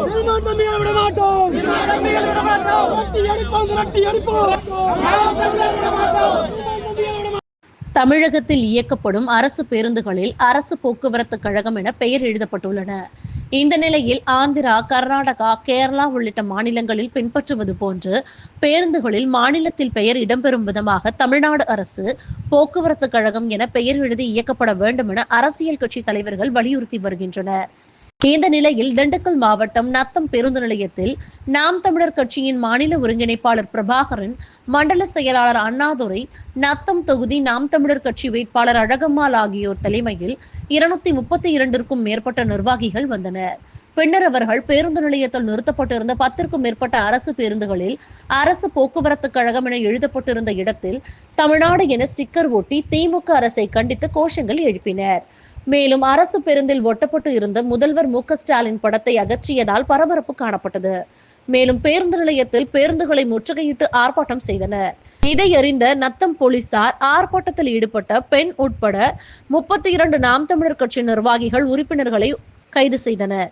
விட மாட்டோம் விட மாட்டோம். விரட்டி அடிப்போம் விரட்டி அடிப்போம் தமிழகத்தில் இயக்கப்படும் அரசு பேருந்துகளில் அரசு போக்குவரத்து கழகம் என பெயர் எழுதப்பட்டுள்ளன. இந்த நிலையில் ஆந்திரா கர்நாடகா கேரளா உள்ளிட்ட மாநிலங்களில் பின்பற்றுவது போன்று பேருந்துகளில் மாநிலத்தில் பெயர் இடம்பெறும் விதமாக தமிழ்நாடு அரசு போக்குவரத்து கழகம் என பெயர் எழுதி இயக்கப்பட வேண்டும் என அரசியல் கட்சி தலைவர்கள் வலியுறுத்தி வருகின்றனர். இந்த நிலையில் திண்டுக்கல் மாவட்டம் நத்தம் பேருந்து நிலையத்தில் நாம் தமிழர் கட்சியின் மாநில ஒருங்கிணைப்பாளர் பிரபாகரன் மண்டல செயலாளர் அண்ணாதுரை நத்தம் தொகுதி நாம் தமிழர் கட்சி வேட்பாளர் அழகம்மாள் ஆகியோர் தலைமையில் இருநூத்தி முப்பத்தி இரண்டிற்கும் மேற்பட்ட நிர்வாகிகள் வந்தனர். பின்னர் அவர்கள் பேருந்து நிலையத்தில் நிறுத்தப்பட்டிருந்த பத்திற்கும் மேற்பட்ட அரசு பேருந்துகளில் அரசு போக்குவரத்து கழகம் என எழுதப்பட்டிருந்த இடத்தில் தமிழ்நாடு என ஸ்டிக்கர் ஒட்டி திமுக அரசை கண்டித்து கோஷங்கள் எழுப்பினர். மேலும் அரசு பேருந்தில் ஒட்டப்பட்டு இருந்த முதல்வர் மு ஸ்டாலின் படத்தை அகற்றியதால் பரபரப்பு காணப்பட்டது. மேலும் பேருந்து நிலையத்தில் பேருந்துகளை முற்றுகையிட்டு ஆர்ப்பாட்டம் செய்தனர். இதை அறிந்த நத்தம் போலீசார் ஆர்ப்பாட்டத்தில் ஈடுபட்ட பெண் உட்பட முப்பத்தி இரண்டு நாம் தமிழர் கட்சி நிர்வாகிகள் உறுப்பினர்களை கைது செய்தனர்.